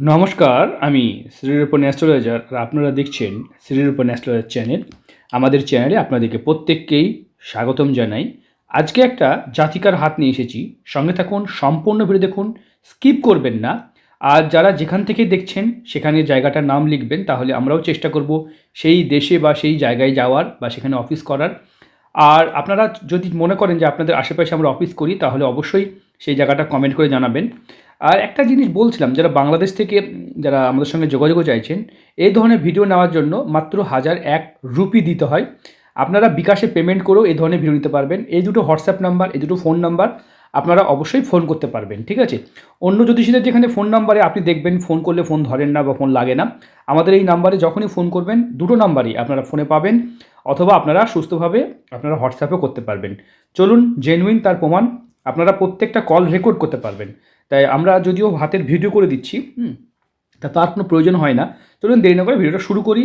নমস্কার, আমি শ্রীরূপন অ্যাস্ট্রোলজার আর আপনারা দেখছেন শ্রীরূপন অ্যাস্ট্রোলজার চ্যানেল। আমাদের চ্যানেলে আপনাদেরকে প্রত্যেককেই স্বাগতম জানাই। আজকে একটা জাতিকার হাত নিয়ে এসেছি। সঙ্গে থাকুন, সম্পূর্ণ ভিডিও দেখুন, স্কিপ করবেন না। আর যারা যেখান থেকে দেখছেন, সেখানে জায়গাটার নাম লিখবেন, তাহলে আমরাও চেষ্টা করব সেই দেশে বা সেই জায়গায় যাওয়ার বা সেখানে অফিস করার। আর আপনারা যদি মনে করেন যে আপনাদের আশেপাশে আমরা অফিস করি, তাহলে অবশ্যই সেই জায়গাটা কমেন্ট করে জানাবেন। আর একটা জিনিস বলছিলাম, যারা বাংলাদেশ থেকে, যারা আমাদের সঙ্গে যোগাযোগ চাইছেন, এই ধরনের ভিডিও নেওয়ার জন্য মাত্র হাজার এক রুপি দিতে হয়। আপনারা বিকাশে পেমেন্ট করেও এই ধরনের ভিডিও নিতে পারবেন। এই দুটো হোয়াটসঅ্যাপ নাম্বার, এই দুটো ফোন নাম্বার আপনারা অবশ্যই ফোন করতে পারবেন, ঠিক আছে? অন্য জ্যোতিষীদের যেখানে ফোন নাম্বারে আপনি দেখবেন, ফোন করলে ফোন ধরেন না বা ফোন লাগে না। আমাদের এই নাম্বারে যখনই ফোন করবেন, দুটো নাম্বারই আপনারা ফোনে পাবেন অথবা আপনারা সুস্থভাবে আপনারা হোয়াটসঅ্যাপও করতে পারবেন। চলুন, জেনুইন তার প্রমাণ, আপনারা প্রত্যেকটা কল রেকর্ড করতে পারবেন। তাই আমরা যদিও হাতের ভিডিও করে দিচ্ছি হুম, তা তার কোনো প্রয়োজন হয় না। চলুন দেরি না করে ভিডিওটা শুরু করি।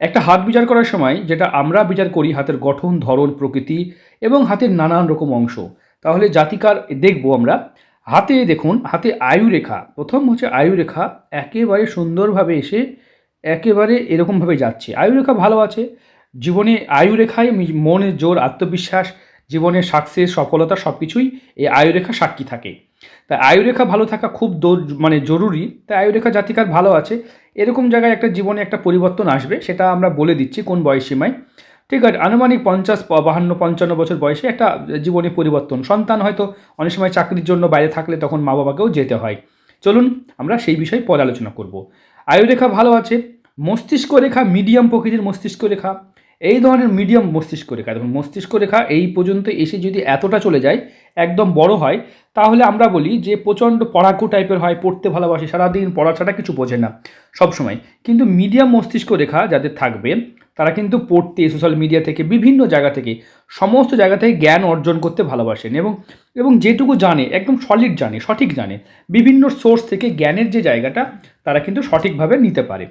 একটা হাত বিচার করার সময় যেটা আমরা বিচার করি হাতের গঠন ধরন প্রকৃতি এবং হাতের নানান রকম অংশ। তাহলে জাতিকার দেখব আমরা। হাতে দেখুন হাতে আয়ু রেখা প্রথম হচ্ছে আয়ু রেখা একেবারে সুন্দরভাবে এসে একেবারে এরকমভাবে যাচ্ছে। আয়ু রেখা ভালো আছে। জীবনে আয়ু রেখায় মনের জোর আত্মবিশ্বাস জীবনের সাকসেস, সফলতা সব কিছুই এই আয়ুরেখা সাক্ষী থাকে। তাই আয়ুরেখা ভালো থাকা খুব মানে জরুরি। তাই আয়ুরেখা জাতিকার ভালো আছে। এরকম জায়গায় একটা জীবনে একটা পরিবর্তন আসবে, সেটা আমরা বলে দিচ্ছি কোন বয়সীমায়। ঠিক আছে, আনুমানিক পঞ্চাশ বাহান্ন, পঞ্চান্ন বছর বয়সে একটা জীবনে পরিবর্তন। সন্তান হয়তো অনেক সময় চাকরির জন্য বাইরে থাকলে তখন মা বাবাকেও যেতে হয়। চলুন আমরা সেই বিষয়ে পরে আলোচনা করব। আয়ুরেখা ভালো আছে। মস্তিষ্ক রেখা, মিডিয়াম প্রকৃতির মস্তিষ্ক রেখা। এই ধরনের মিডিয়াম মস্তিষ্ক রেখা, দেখুন, মস্তিষ্ক রেখা এই পর্যন্ত এসে যদি এতটা চলে যায়, একদম বড় হয়, তাহলে আমরা বলি যে প্রচণ্ড পড়াকু টাইপের হয়, পড়তে ভালোবাসে, সারাদিন পড়া ছাড়া কিছু বোঝে না সবসময় কিন্তু মিডিয়াম মস্তিষ্ক রেখা যাদের থাকবে, তারা কিন্তু পড়তে সোশ্যাল মিডিয়া থেকে, বিভিন্ন জায়গা থেকে, সমস্ত জায়গা থেকে জ্ঞান অর্জন করতে ভালোবাসেন এবং এবং যেটুকু জানে, একদম সলিড জানে, সঠিক জানে, বিভিন্ন সোর্স থেকে জ্ঞানের যে জায়গাটা, তারা কিন্তু সঠিকভাবে নিতে পারে।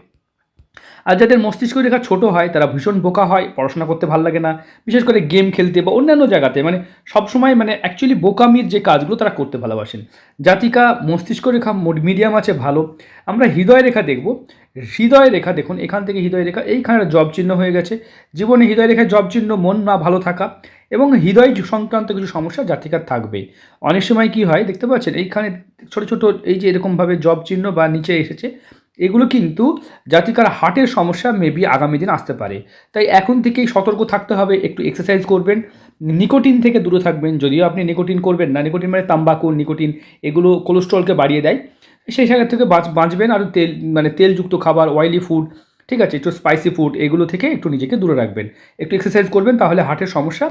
আর যাদের মস্তিষ্ক রেখা ছোট হয়, তারা ভীষণ বোকা হয়, পড়াশোনা করতে ভালো লাগে না, বিশেষ করে গেম খেলতে বা অন্যান্য জায়গাতে। মানে সবসময় মানে অ্যাকচুয়ালি বোকামির যে কাজগুলো তারা করতে ভালোবাসেন। জাতিকা, মস্তিষ্ক রেখা মিডিয়াম আছে ভালো। আমরা হৃদয় রেখা দেখব। হৃদয় রেখা দেখুন, এখান থেকে হৃদয় রেখা, এইখানে জব চিহ্ন হয়ে গেছে। জীবনে হৃদয় রেখায় জব চিহ্ন, মন না ভালো থাকা এবং হৃদয় সংক্রান্ত কিছু সমস্যা জাতিকার থাকবে। অনেক সময় কি হয়, দেখতে পাচ্ছেন, এইখানে ছোট ছোট এই যে এরকমভাবে জব চিহ্ন বা নিচে এসেছে এগুলো কিন্তু যাতে জাতিকার হার্টের সমস্যা মেবি আগামী দিন আসতে পারে। তাই এখন থেকেই সতর্ক থাকতে হবে, একটু এক্সারসাইজ করবেন, নিকোটিন থেকে দূরে থাকবেন, যদিও আপনি নিকোটিন করবেন না, নিকোটিন মানে তাম্বাকু, নিকোটিন এগুলো কোলেস্ট্রলকে বাড়িয়ে দেয়। সেই জায়গা থেকে বাঁচ, বাঁচবেন আর তেল মানে তেলযুক্ত খাবার অয়েলি ফুড ঠিক আছে, একটু স্পাইসি ফুড এগুলো থেকে একটু নিজেকে দূরে রাখবেন। একটু এক্সারসাইজ করবেন তাহলে হার্টের সমস্যা,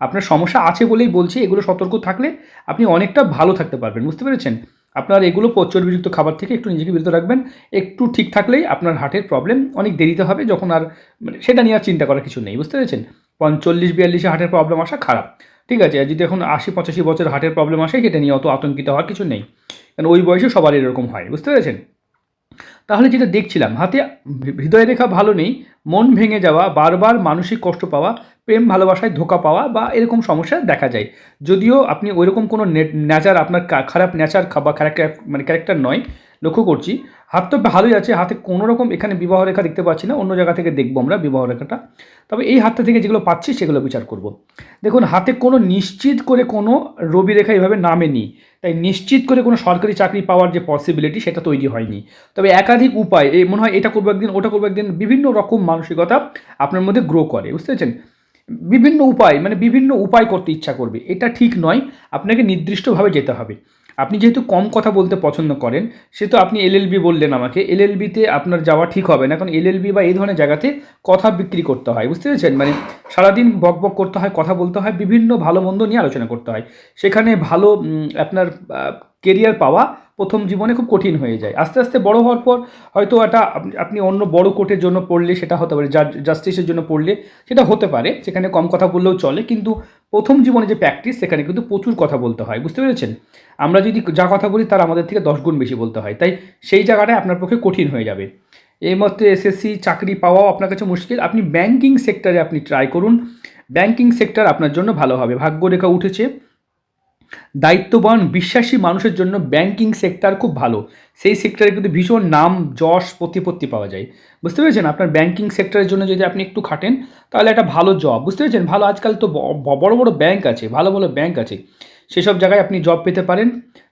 আপনার সমস্যা আছে বলেই বলছি, এগুলো সতর্ক থাকলে আপনি অনেকটা ভালো থাকতে পারবেন, বুঝতে পেরেছেন? আপনার এগুলো চর্বিযুক্ত খাবার থেকে একটু নিজেকে বিরত রাখবেন। একটু ঠিক থাকলেই আপনার হার্টের প্রবলেম অনেক দেরিতে হবে, যখন আর মানে সেটা নিয়ে আর চিন্তা করার কিছু নেই, বুঝতে পেরেছেন? পঞ্চল্লিশ বিয়াল্লিশে হার্টের প্রবলেম আসা খারাপ। ঠিক আছে যদি এখন আশি পঁচাশি বছর হার্টের প্রবলেম আসে, সেটা নিয়ে অত আতঙ্কিত হওয়ার কিছু নেই। কারণ ওই বয়সে সবার এরকম হয়, বুঝতে পেরেছেন? তাহলে যেটা দেখছিলাম, হাতে হৃদয় রেখা ভালো নেই, মন ভেঙে যাওয়া, বারবার মানসিক কষ্ট পাওয়া, প্রেম ভালোবাসায় ধোকা পাওয়া বা এরকম সমস্যা দেখা যায়। যদিও আপনি ওইরকম কোনো নেচার আপনার খারাপ নেচার বা ক্যারেক্টার মানে ক্যারেক্টার নয় লক্ষ্য করছি। হাত তো ভালোই আছে, হাতে কোনো রকম এখানে বিবাহ রেখা দেখতে পাচ্ছি না, অন্য জায়গা থেকে দেখব আমরা বিবাহ রেখাটা। তবে এই হাতটা থেকে যেগুলো পাচ্ছি সেগুলো বিচার করব। দেখুন, হাতে কোনো নিশ্চিত করে কোনো রবি রেখা এভাবে নামেনি। তাই নিশ্চিত করে কোনো সরকারি চাকরি পাওয়ার যে পসিবিলিটি সেটা তৈরি হয়নি। তবে একাধিক উপায়, এই মনে হয় এটা করব একদিন, ওটা করব একদিন, বিভিন্ন রকম মানসিকতা আপনার মধ্যে গ্রো করে, বুঝতে পেরেছেন? বিভিন্ন উপায় মানে বিভিন্ন উপায় করতে ইচ্ছা করবে, এটা ঠিক নয়, আপনাকে নির্দিষ্টভাবে যেতে হবে। আপনি যেহেতু কম কথা বলতে পছন্দ করেন, সেহেতু আপনি এলএলবি বললেন আমাকে এলএলবিতে আপনার যাওয়া ঠিক হবে না, কারণ এলএলবি বা এই ধরনের জায়গাতে কথা বিক্রি করতে হয়, বুঝতে পেরেছেন? মানে সারাদিন বক বক করতে হয়, কথা বলতে হয়, বিভিন্ন ভালো মন্দ নিয়ে আলোচনা করতে হয়। সেখানে ভালো আপনার কেরিয়ার পাওয়া প্রথম জীবনে খুব কঠিন হয়ে যায়। আস্তে আস্তে বড় হওয়ার পর হয়তো আপনি- আপনি অন্য বড় কোর্টের জন্য পড়লে সেটা হতে পারে জাস্টিসের জন্য পড়লে সেটা হতে পারে, সেখানে কম কথা বললেও চলে, কিন্তু প্রথম জীবনে যে প্র্যাকটিস সেখানে কিন্তু প্রচুর কথা বলতে হয়, বুঝতে পেরেছেন? আমরা যদি যা কথা বলি, তার আমাদের থেকে দশ গুণ বেশি বলতে হয়, তাই সেই জায়গাটায় আপনার পক্ষে কঠিন হয়ে যাবে। এই মধ্যে এসএসসি চাকরি পাওয়াও আপনার কাছে মুশকিল, আপনি ব্যাঙ্কিং সেক্টরে আপনি ট্রাই করুন। ব্যাঙ্কিং সেক্টর আপনার জন্য ভালো হবে, ভাগ্যরেখা উঠেছে। দায়িত্ববান বিশ্বাসী মানুষের জন্য ব্যাংকিং সেক্টর খুব ভালো। সেই সেক্টরে কিন্তু ভীষণ নাম, যশ, প্রতিপত্তি পাওয়া যায়। বুঝতে পেরেছেন? আপনার ব্যাংকিং সেক্টরের জন্য যদি আপনি একটু খাটেন, তাহলে একটা ভালো জব বুঝতে পেরেছেন? ভালো আজকাল তো বড় বড় ব্যাংক আছে, ভালো ভালো ব্যাংক আছে। সেসব জায়গায় আপনি জব পেতে পারেন।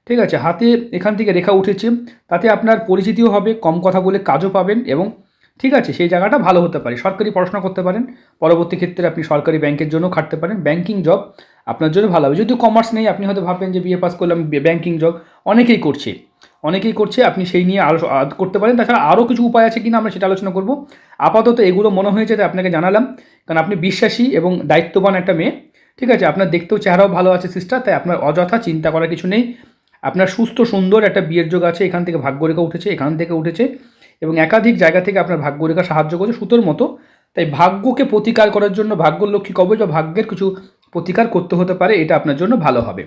ঠিক আছে? হাতে এখান থেকে রেখা উঠেছে। তাতে আপনার পরিচিতিও হবে, কম কথা বলে কাজও পাবেন এবং ঠিক আছে, সেই জায়গাটা ভালো হতে পারে। সরকারি পড়াশোনা করতে পারেন। পরবর্তী ক্ষেত্রে আপনি সরকারি ব্যাংকের জন্য খাটতে পারেন। ব্যাংকিং জব আপনার জন্য ভালো হবে। যদিও কমার্স নেই, আপনি হয়তো ভাববেন যে বিএ পাস করলাম ব্যাংকিং জব অনেকেই করছে। অনেকেই করছে, আপনি সেই নিয়ে আলো করতে পারেন। তাছাড়া আরও কিছু উপায় আছে কিনা আমরা সেটা আলোচনা করব। আপাতত এগুলো মনে হয়েছে তাই আপনাকে জানালাম। কারণ আপনি বিশ্বাসী এবং দায়িত্ববান একটা মেয়ে। ঠিক আছে, আপনার দেখতেও চেহারাও ভালো আছে সিস্টার তাই আপনার অযথা চিন্তা করার কিছু নেই। আপনার সুস্থ, সুন্দর একটা বিয়ের যোগ আছে, এখান থেকে ভাগ্য ভাগ্যরেখা উঠেছে, এখান থেকে উঠেছে। এবং একাধিক জায়গা থেকে আপনার ভাগ্য ভাগ্যরেখা সাহায্য করছে, সুতোর মতো। তাই ভাগ্যকে প্রতিকার করার জন্য ভাগ্যলক্ষ্মী কবচ বা ভাগ্যের কিছু প্রতিকার করতে হতে পারে, এটা আপনার জন্য ভালো হবে।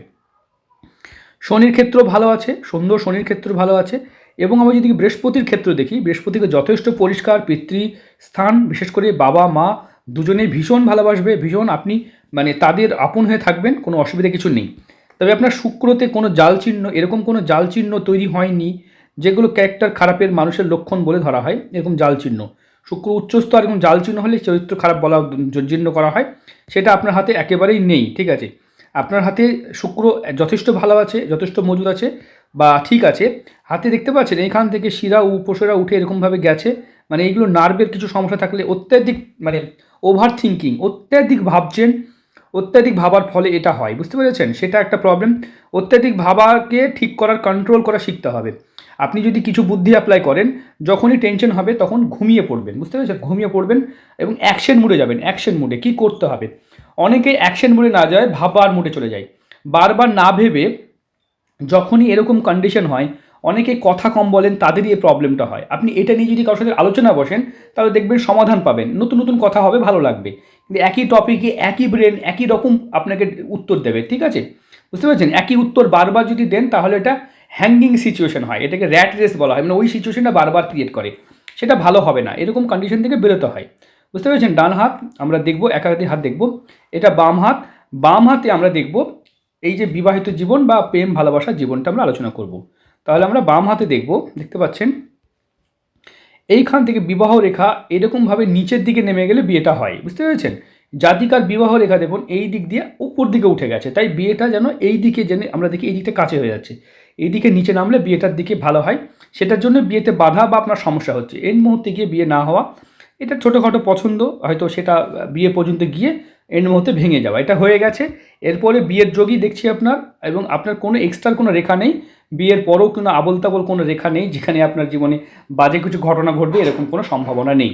শনির ক্ষেত্র ভালো আছে, সুন্দর শনির ক্ষেত্র ভালো আছে, এবং আমি যদি বৃহস্পতির ক্ষেত্র দেখি, বৃহস্পতিকে যথেষ্ট পরিষ্কার পিতৃ স্থান বিশেষ করে বাবা, মা, দুজনেই ভীষণ ভালোবাসবে, ভীষণ আপনি মানে তাদের আপন হয়ে থাকবেন, কোনো অসুবিধা কিছু নেই। তবে আপনার শুক্রতে কোনো জাল চিহ্ন, এরকম কোনো জাল চিহ্ন তৈরি হয়নি, যেগুলো ক্যারেক্টার খারাপের মানুষের লক্ষণ বলে ধরা হয়, এরকম জাল চিহ্ন। শুক্র উচ্চস্থ আর এরকম জাল চিহ্ন হলে চরিত্র খারাপ বলা জন্য করা হয়। সেটা আপনার হাতে একেবারেই নেই, ঠিক আছে? আপনার হাতে শুক্র যথেষ্ট ভালো আছে, যথেষ্ট মজুদ আছে বা ঠিক আছে। হাতে দেখতে পাচ্ছেন এইখান থেকে শিরা, উপসেরা উঠে এরকমভাবে গেছে। মানে এইগুলো নার্ভের কিছু সমস্যা থাকলে অত্যাধিক মানে ওভার থিঙ্কিং অত্যাধিক ভাবছেন, অত্যাধিক ভাবার ফলে এটা হয়। বুঝতে পেরেছেন? সেটা একটা প্রবলেম অত্যাধিক ভাবাকে ঠিক করার কন্ট্রোল করা শিখতে হবে। আপনি যদি কিছু বুদ্ধি অ্যাপ্লাই করেন, যখনই টেনশন হবে তখন ঘুমিয়ে পড়বেন, বুঝতে পেরেছেন? ঘুমিয়ে পড়বেন এবং অ্যাকশন মুডে যাবেন অ্যাকশন মুডে কী করতে হবে? অনেকে অ্যাকশন মুডে না যায়, ভাবার মুডে চলে যায়। বারবার না ভেবে যখনই এরকম কন্ডিশন হয়, অনেকে কথা কম বলেন তাদেরই এই প্রবলেমটা হয়। আপনি এটা নিয়ে যদি কারোর সাথে আলোচনা বসেন, তাহলে দেখবেন সমাধান পাবেন। নতুন নতুন কথা হবে, ভালো লাগবে। কিন্তু একই টপিকে একই ব্রেন একই রকম আপনাকে উত্তর দেবে, ঠিক আছে? বুঝতে পারছেন? একই উত্তর বারবার যদি দেন, তাহলে এটা হ্যাঙ্গিং সিচুয়েশন হয়, এটাকে র্যাট রেস বলা হয় মানে ওই সিচুয়েশনটা বারবার ক্রিয়েট করে, সেটা ভালো হবে না, এরকম কন্ডিশন থেকে বেরোতে হয়। বুঝতে পেরেছেন? ডান হাত, আমরা দেখব, একাধিক হাত দেখব, এটা বাম হাত, বাম হাতে আমরা দেখব এই যে বিবাহিত জীবন বা প্রেম ভালোবাসার জীবনটা আমরা আলোচনা করব। তাহলে আমরা বাম হাতে দেখব, দেখতে পাচ্ছেন? এইখান থেকে বিবাহ রেখা এরকমভাবে নিচের দিকে নেমে গেলে বিয়েটা হয়, বুঝতে পেরেছেন? জাতিকার বিবাহ রেখা দেখুন, এই দিক দিয়ে উপর দিকে উঠে গেছে, তাই বিয়েটা যেন এই দিকে জেনে আমরা দেখি, এই দিকটা কাছে হয়ে যাচ্ছে। এই দিকে নিচে নামলে বিয়েটার দিকে ভালো হয়। সেটার জন্য বিয়েতে বাধা বা আপনার সমস্যা হচ্ছে। এই মুহূর্তে গিয়ে বিয়ে না হওয়া, এটা ছোটোখাটো পছন্দ, হয়তো সেটা বিয়ে পর্যন্ত গিয়ে এর মুহূর্তে ভেঙে যাওয়া। এটা হয়ে গেছে। এরপরে বিয়ের যোগই দেখছি আপনার, এবং আপনার কোনো এক্সট্রা কোনো রেখা নেই। বিয়ের পরেও কোনো আবল তাবল কোনো রেখা নেই, যেখানে আপনার জীবনে বাজে কিছু ঘটনা ঘটবে, এরকম কোনো সম্ভাবনা নেই।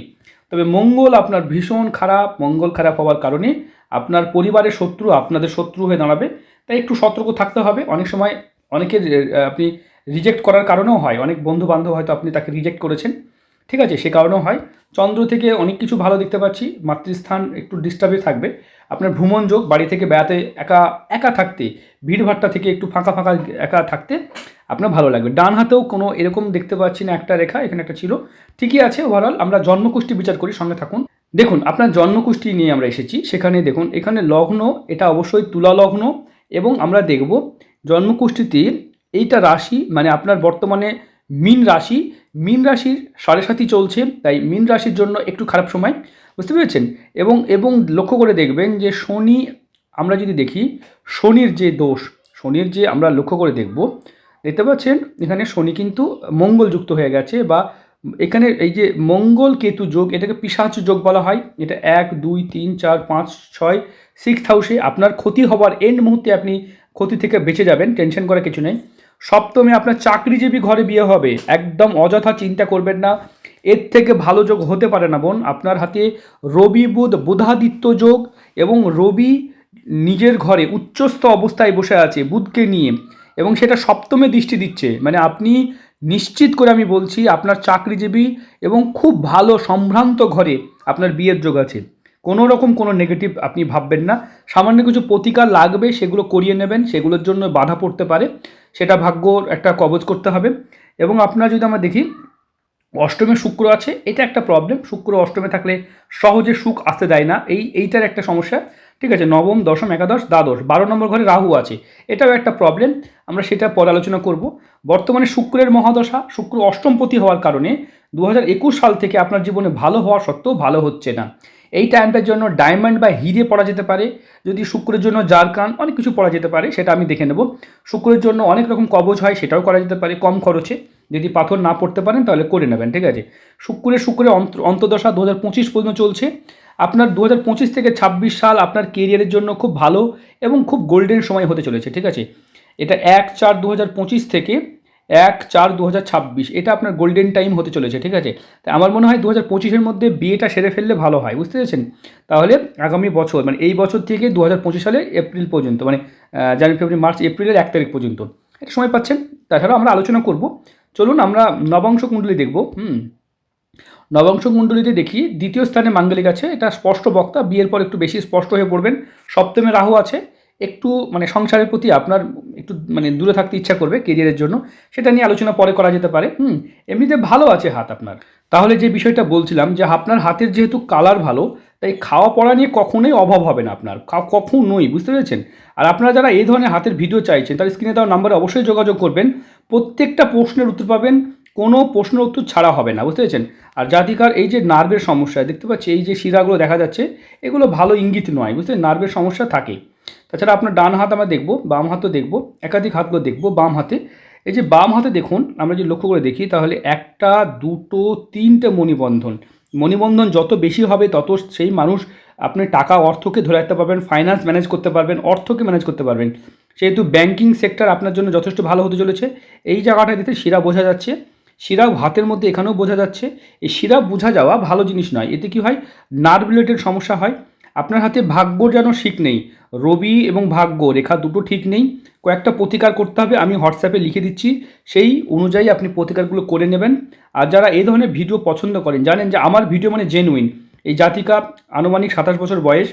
তবে মঙ্গল আপনার ভীষণ খারাপ, মঙ্গল খারাপ হওয়ার কারণে আপনার পরিবারের শত্রু আপনাদের শত্রু হয়ে দাঁড়াবে। তাই একটু সতর্ক থাকতে হবে। অনেক সময় অনেকে আপনি রিজেক্ট করার কারণেও হয়। অনেক বন্ধু বান্ধব হয়তো আপনি তাকে রিজেক্ট করেছেন। ঠিক আছে? সে কারণেও হয়। চন্দ্র থেকে অনেক কিছু ভালো দেখতে পাচ্ছি। মাতৃস্থান একটু ডিস্টার্বে থাকবে। আপনার ভ্রমণ যোগ, বাড়ি থেকে বেড়াতে একা একা থাকতে, ভিড়ভাট্টা থেকে একটু ফাঁকা ফাঁকা একা থাকতে আপনার ভালো লাগবে। ডান হাতেও কোনো এরকম দেখতে পাচ্ছি না, একটা রেখা, এখানে একটা ছিল। ঠিকই আছে ওভারঅল আমরা জন্মকুষ্টি বিচার করি, সঙ্গে থাকুন। দেখুন, আপনার জন্মকুষ্টি নিয়ে আমরা এসেছি। সেখানে দেখুন, এখানে লগ্ন, এটা অবশ্যই তুলা লগ্ন এবং আমরা দেখব জন্মকুষ্ঠিতে এইটা রাশি মানে আপনার বর্তমানে মিন রাশি, মিন রাশির সাড়ে সাথী চলছে, তাই মিন রাশির জন্য একটু খারাপ সময়, বুঝতে পেরেছেন? এবং এবং লক্ষ্য করে দেখবেন যে শনি, আমরা যদি দেখি, শনির যে দোষ, শনির যে আমরা লক্ষ্য করে দেখব, দেখতে পাচ্ছেন, এখানে শনি কিন্তু মঙ্গল যুক্ত হয়ে গেছে বা এখানে এই যে মঙ্গল কেতু যোগ, এটাকে পিসাচ যোগ বলা হয়, এটা এক, দুই, তিন, চার, পাঁচ, ছয় সিক্স হাউসে আপনার ক্ষতি হবার এন্ড মুহূর্তে আপনি ক্ষতি থেকে বেঁচে যাবেন, টেনশন করার কিছু নেই। সপ্তমে আপনার চাকরিজীবী ঘরে বিয়ে হবে। একদম অযথা চিন্তা করবেন না। এর থেকে ভালো যোগ হতে পারে না বোন। আপনার হাতে রবি, বুধ, বুধাদিত্য যোগ এবং রবি নিজের ঘরে উচ্চস্থ অবস্থায় বসে আছে বুধকে নিয়ে এবং সেটা সপ্তমে দৃষ্টি দিচ্ছে। মানে আপনি নিশ্চিত করে আমি বলছি, আপনার চাকরিজীবী এবং খুব ভালো সম্ভ্রান্ত ঘরে আপনার বিয়ের যোগ আছে। কোনো রকম কোনো নেগেটিভ আপনি ভাববেন না। সামান্য কিছু প্রতিকার লাগবে, সেগুলো করিয়ে নেবেন, সেগুলোর জন্য বাধা পড়তে পারে। সেটা ভাগ্যর একটা কবজ করতে হবে। এবং আপনার যদি আমরা দেখি, অষ্টমে শুক্র আছে, এটা একটা প্রবলেম শুক্র অষ্টমে থাকলে সহজে সুখ আসতে দেয় না। এই, এইটার একটা সমস্যা। ঠিক আছে, নবম, দশম, একাদশ, দ্বাদশ, বারো নম্বর ঘরে রাহু আছে। এটাও একটা প্রবলেম আমরা সেটা পরে আলোচনা করব। বর্তমানে শুক্রের মহাদশা, শুক্র অষ্টমপতি হওয়ার কারণে দু হাজার একুশ সাল থেকে আপনার জীবনে ভালো হওয়া সত্ত্বেও ভালো হচ্ছে না। এই টাইমটার জন্য ডায়মন্ড বা হিরে পড়া যেতে পারে, যদি শুক্রের জন্য জারকান অনেক কিছু পড়া যেতে পারে, সেটা আমি দেখে নেব। শুক্রের জন্য অনেক রকম কবচ হয়, সেটাও করা যেতে পারে, কম খরচে। যদি পাথর না পড়তে পারেন, তাহলে করে নেবেন, ঠিক আছে? শুক্রের অন্ত অন্তদশা দু পঁচিশ পর্যন্ত চলছে। আপনার দু পঁচিশ থেকে ছাব্বিশ সাল আপনার কেরিয়ারের জন্য খুব ভালো এবং খুব গোল্ডেন সময় হতে চলেছে, ঠিক আছে? এটা এক চার দু থেকে এক চার দু এটা আপনার গোল্ডেন টাইম হতে চলেছে, ঠিক আছে? তাই আমার মনে হয় দু হাজার পঁচিশের মধ্যে বিয়েটা সেরে ফেললে ভালো হয়, বুঝতে পেরেছেন? তাহলে আগামী বছর মানে এই বছর থেকে দু হাজার পঁচিশ সালে এপ্রিল পর্যন্ত মানে জানুয়ারি, ফেব্রুয়ারি, মার্চ, এপ্রিলের এক তারিখ পর্যন্ত। এটা সময় পাচ্ছেন? তাছাড়াও আমরা আলোচনা করব। চলুন আমরা নবাংশ কুণ্ডলী দেখব, হুম? নবাংশ কুণ্ডলীতে দেখি, দ্বিতীয় স্থানে মাঙ্গলিক আছে, এটা স্পষ্ট বক্তা, বিয়ের পর একটু বেশি স্পষ্ট হয়ে পড়বেন। সপ্তমে রাহু আছে একটু মানে সংসারের প্রতি আপনার একটু মানে দূরে থাকতে ইচ্ছা করবে কেরিয়ারের জন্য। সেটা নিয়ে আলোচনা পরে করা যেতে পারে। হুম, এমনিতে ভালো আছে হাত আপনার। তাহলে যে বিষয়টা বলছিলাম যে আপনার হাতের যেহেতু কালার ভালো, তাই খাওয়া পড়া নিয়ে কখনোই অভাব হবে না আপনার। কখনোই, বুঝতে পেরেছেন? আর আপনারা যারা এই ধরনের হাতের ভিডিও চাইছেন তার স্ক্রিনে দেওয়া নাম্বারে অবশ্যই যোগাযোগ করবেন। প্রত্যেকটা প্রশ্নের উত্তর পাবেন, কোনো প্রশ্নের উত্তর ছাড়া হবে না, বুঝতে পেরেছেন? আর জাতিকার এই যে নার্ভের সমস্যা, দেখতে পাচ্ছি এই যে শিরাগুলো দেখা যাচ্ছে, এগুলো ভালো ইঙ্গিত নয়, বুঝতে নার্ভের সমস্যা থাকে। তাছাড়া আপনার ডান হাত আমরা দেখব, বাম হাতও দেখব, একাধিক হাতগুলো দেখব বাম হাতে। এই যে বাম হাতে দেখুন, আমরা যদি লক্ষ্য করে দেখি, তাহলে একটা, দুটো, তিনটে মণিবন্ধন। মণিবন্ধন যত বেশি হবে, তত সেই মানুষ আপনি টাকা, অর্থকে ধরে রাখতে পারবেন ফাইন্যান্স ম্যানেজ করতে পারবেন, অর্থকে ম্যানেজ করতে পারবেন। সেহেতু ব্যাংকিং সেক্টর আপনার জন্য যথেষ্ট ভালো হতে চলেছে, এই জায়গাটা দিতে শিরা বোঝা যাচ্ছে। শিরা হাতের মধ্যে এখানেও বোঝা যাচ্ছে। এই শিরা বোঝা যাওয়া ভালো জিনিস নয়। এতে কি হয়? নার্ভ রিলেটেড সমস্যা হয়। আপনার হাতে ভাগ্য যেন ঠিক নেই। রবি এবং ভাগ্য, রেখা দুটো ঠিক নেই। কয়েকটা প্রতিকার করতে হবে, আমি হোয়াটসঅ্যাপে লিখে দিচ্ছি। সেই অনুযায়ী আপনি প্রতিকারগুলো করে নেবেন। আর যারা এই ধরনের ভিডিও পছন্দ করেন, জানেন যে আমার ভিডিও মানে জেনুইন এই জাতিকা আনুমানিক সাতাশ বছর বয়স,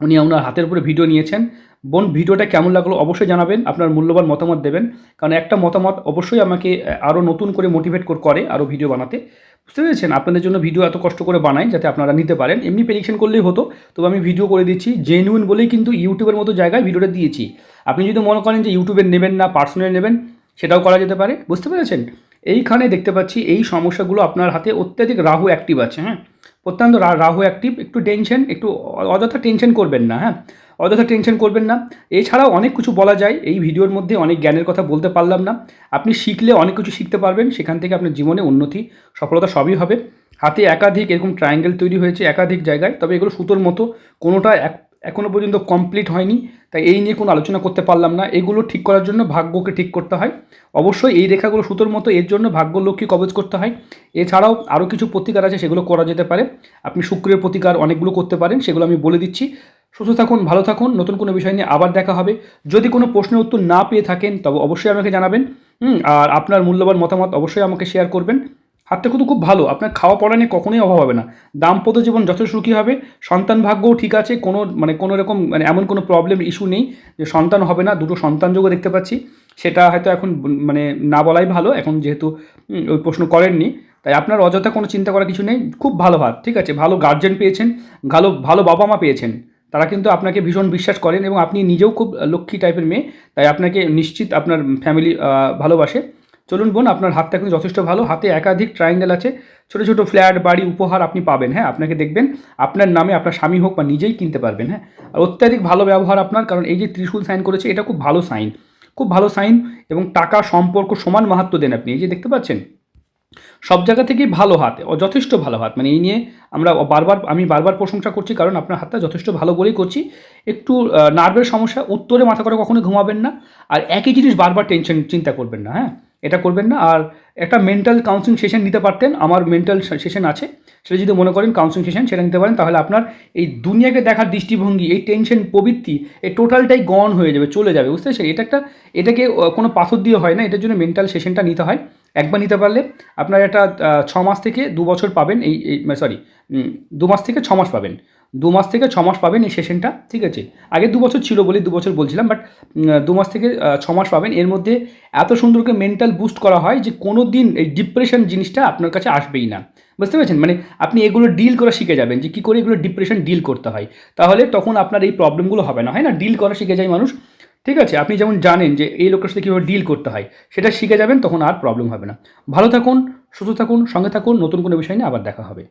উনি ওনার হাতের উপরে ভিডিও নিয়েছেন। বোন, ভিডিওটা কেমন লাগল অবশ্যই জানাবেন, আপনার মূল্যবান মতামত দেবেন। কারণ একটা মতামত অবশ্যই আমাকে আরও নতুন করে মোটিভেট করে আরও ভিডিও বানাতে। বুঝতে পেরেছেন? আপনাদের জন্য ভিডিও এত কষ্ট করে বানাই যাতে আপনারা নিতে পারেন। এমনি প্রেডিকশন করলেই হতো, তবে আমি ভিডিও করে দিচ্ছি। জেনুইন বলেই কিন্তু ইউটিউবের মতো জায়গায় ভিডিওটা দিয়েছি। আপনি যদি মনে করেন যে ইউটিউবের নেবেন না পার্সোনাল নেবেন, সেটাও করা যেতে পারে। বুঝতে পেরেছেন? এইখানে দেখতে পাচ্ছি এই সমস্যাগুলো আপনার হাতে অত্যাধিক রাহু অ্যাক্টিভ আছে হ্যাঁ? অত্যন্ত রাহু অ্যাক্টিভ একটু টেনশন একটু অযথা টেনশন করবেন না হ্যাঁ? অযথা টেনশন করবেন না। এছাড়াও অনেক কিছু বলা যায়। এই ভিডিওর মধ্যে অনেক জ্ঞানের কথা বলতে পারলাম না। আপনি শিখলে অনেক কিছু শিখতে পারবেন। সেখান থেকে আপনার জীবনে উন্নতি, সফলতা সবই হবে। হাতে একাধিক এরকম ট্রায়াঙ্গেল তৈরি হয়েছে একাধিক জায়গায়। তবে এগুলো সুতোর মতো, কোনোটা এক এখনও পর্যন্ত কমপ্লিট হয়নি, তাই এই নিয়ে কোনো আলোচনা করতে পারলাম না। এগুলো ঠিক করার জন্য ভাগ্যকে ঠিক করতে হয়। অবশ্যই এই রেখাগুলো সুতোর মতো, এর জন্য ভাগ্য লক্ষ্মী কবজ করতে হয়। এছাড়াও আরও কিছু প্রতিকার আছে, সেগুলো করা যেতে পারে। আপনি শুক্রের প্রতিকার অনেকগুলো করতে পারেন, সেগুলো আমি বলে দিচ্ছি। সুস্থ থাকুন, ভালো থাকুন, নতুন কোনো বিষয় নিয়ে আবার দেখা হবে। যদি কোনো প্রশ্নের উত্তর না পেয়ে থাকেন, তবে অবশ্যই আমাকে জানাবেন। আর আপনার মূল্যবান মতামত অবশ্যই আমাকে শেয়ার করবেন। হাতটা কিন্তু খুব ভালো। আপনার খাওয়া পড়া নিয়ে কখনোই অভাব হবে না। দাম্পত্য জীবন যথেষ্ট সুখী হবে। সন্তান ভাগ্যও ঠিক আছে। কোনো মানে কোনো রকম মানে এমন কোনো প্রবলেম ইস্যু নেই যে সন্তান হবে না। দুটো সন্তান যোগও দেখতে পাচ্ছি। সেটা হয়তো এখন মানে না বলাই ভালো। এখন যেহেতু ওই প্রশ্ন করেননি। তাই আপনার অযথা কোনো চিন্তা করার কিছু নেই। খুব ভালো হাত, ঠিক আছে? ভালো গার্জেন পেয়েছেন। ভালো ভালো বাবা মা পেয়েছেন। তারা কিন্তু আপনাকে ভীষণ বিশ্বাস করেন এবং আপনি নিজেও খুব লক্ষ্মী টাইপের মেয়ে। তাই আপনাকে নিশ্চিত আপনার ফ্যামিলি ভালোবাসে। চলুন বোন, আপনার হাতটা কিন্তু যথেষ্ট ভালো। হাতে একাধিক ট্রায়াঙ্গেল আছে। ছোটো ছোটো ফ্ল্যাট বাড়ি, উপহার আপনি পাবেন হ্যাঁ? আপনাকে দেখবেন আপনার নামে আপনার স্বামী হোক বা নিজেই কিনতে পারবেন হ্যাঁ? আর অত্যাধিক ভালো ব্যবহার আপনার, কারণ এই যে ত্রিশূল সাইন করেছে, এটা খুব ভালো সাইন খুব ভালো সাইন এবং টাকা, সম্পর্ক সমান মাহাত্ম দেন আপনি। এই যে দেখতে পাচ্ছেন? সব জায়গা থেকেই ভালো হাত যথেষ্ট ভালো হাত। মানে এই নিয়ে আমরা বারবার, আমি বারবার প্রশংসা করছি, কারণ আপনার হাতটা যথেষ্ট ভালো বলেই করছি। একটু নার্ভের সমস্যা, উত্তরে মাথা করে কখনো ঘুমাবেন না। আর একই জিনিস বারবার টেনশন চিন্তা করবেন না হ্যাঁ? এটা করবেন না। আর একটা মেন্টাল কাউন্সিলিং সেশন নিতে পারতেন, আমার মেন্টাল সেশন আছে। সেটা যদি মনে করেন কাউন্সিলিং সেশন সেটা নিতে পারেন, তাহলে আপনার এই দুনিয়াকে দেখার দৃষ্টিভঙ্গি, এই টেনশন প্রবৃত্তি, এই টোটালটাই গন হয়ে যাবে, চলে যাবে, বুঝতে পেরেছেন? এটা একটা, এটাকে কোনো পাথর দিয়ে হয় না, এটার জন্য মেন্টাল সেশনটা নিতে হয়। একবার নিতে পারলে আপনার একটা ছ মাস থেকে দু বছর পাবেন, এই সরি দু মাস থেকে ছ মাস পাবেন। দু মাস থেকে ছ মাস পাবেন এই সেশনটা ঠিক আছে? আগে দু বছর ছিল বলে দু বছর বলছিলাম বাট দু মাস থেকে ছ মাস পাবেন। এর মধ্যে এত সুন্দর করে মেন্টাল বুস্ট করা হয় যে কোনো দিন এই ডিপ্রেশন জিনিসটা আপনার কাছে আসবেই না। বুঝতে পেরেছেন? মানে আপনি এগুলো ডিল করা শিখে যাবেন, যে কী করে এগুলো ডিপ্রেশন ডিল করতে হয়। তাহলে তখন আপনার এই প্রবলেমগুলো হবে না, হয় না? ডিল করা শিখে যায় মানুষ। ঠিক আছে? আপনি যেমন জানেন যে এই লোকের সাথে কীভাবে ডিল করতে হয়, সেটা শিখে যাবেন, তখন আর প্রবলেম হবে না। ভালো থাকুন, সুস্থ থাকুন, সঙ্গে থাকুন, নতুন কোনো বিষয় নিয়ে আবার দেখা হবে।